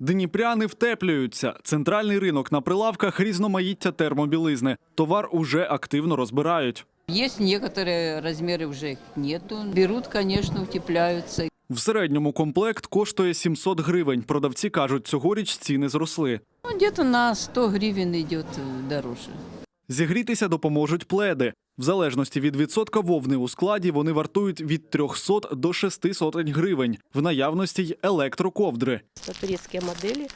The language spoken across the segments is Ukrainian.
Дніпряни втеплюються. Центральний ринок на прилавках різноманіття термобілизни. Товар уже активно розбирають. Есть некоторые размеры уже их нету. Берут, конечно, утепляются. В середньому комплект коштує 700 гривень. Продавці кажуть, цьогоріч ціни зросли. Ну, где-то на 100 гривен идет э, дороже. Зігрітися допоможуть пледи. В залежності від відсотка вовни у складі вони вартують від 300 до 6 сотень гривень. В наявності й електроковдри. Это моделі,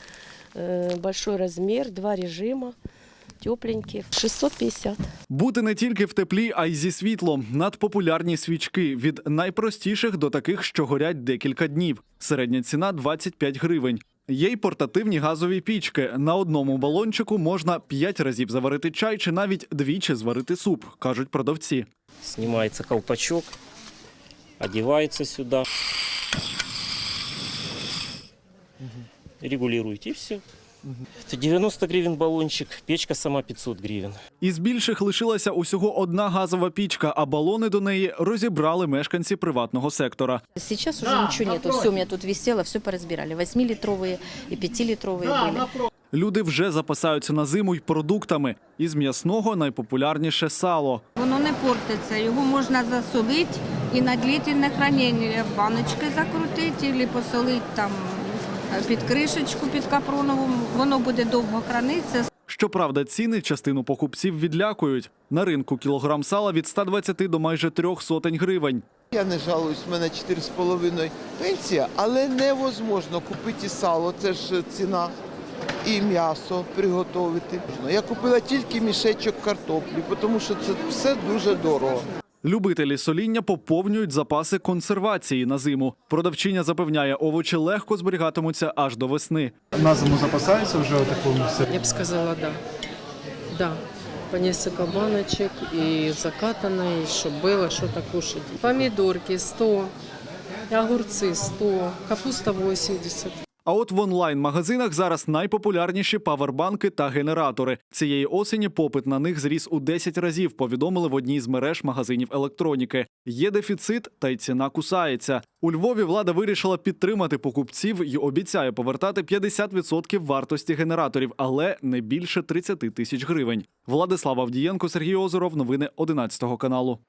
модели, розмір, два режима, тепленькие. 650. Бути не тільки в теплі, а й зі світлом. Надпопулярні свічки від найпростіших до таких, що горять декілька днів. Середня ціна 25 гривень. Є й портативні газові пічки. На одному балончику можна 5 разів заварити чай чи навіть двічі зварити суп, кажуть продавці. Снимается колпачок, одевается сюда. Регулируете и все. Это 90 гривен баллончик, печка сама 500 гривен. Із більших лишилася усього одна газова пічка, а балони до неї розібрали мешканці приватного сектора. Сейчас уже ничего нету. Все у меня тут висело, все поразбирали. 8-литровые и 5-литровые были. Люди вже запасаються на зиму й продуктами. Із м'ясного найпопулярніше сало. Воно не портиться, його можна засолити і на длительне хранення баночки закрутити, або посолити там е, під кришечку, під капронову. Воно буде довго хранитися. Щоправда, ціни частину покупців відлякують. На ринку кілограм сала від 120 до майже трьох сотень гривень. Я не жалуюсь, в мене 4,5 пенсія, але невозможно купити сало, це ж ціна, і м'ясо приготувати. Я купила тільки мішечок картоплі, тому що це все дуже дорого. Любителі соління поповнюють запаси консервації на зиму. Продавчиня запевняє, овочі легко зберігатимуться аж до весни. На зиму запасаються вже у такому все. Я бы сказала, да. Да. По несколько баночек и закатанной, чтобы было что-то кушать. Помидорки 100, огурцы 100, капуста 80. А от в онлайн-магазинах зараз найпопулярніші павербанки та генератори. Цієї осені попит на них зріс у 10 разів. Повідомили в одній з мереж магазинів електроніки. Є дефіцит, та й ціна кусається. У Львові влада вирішила підтримати покупців і обіцяє повертати 50% вартості генераторів, але не більше 30 тисяч гривень. Владислав Авдієнко, Сергій Озеров. Новини 11 каналу.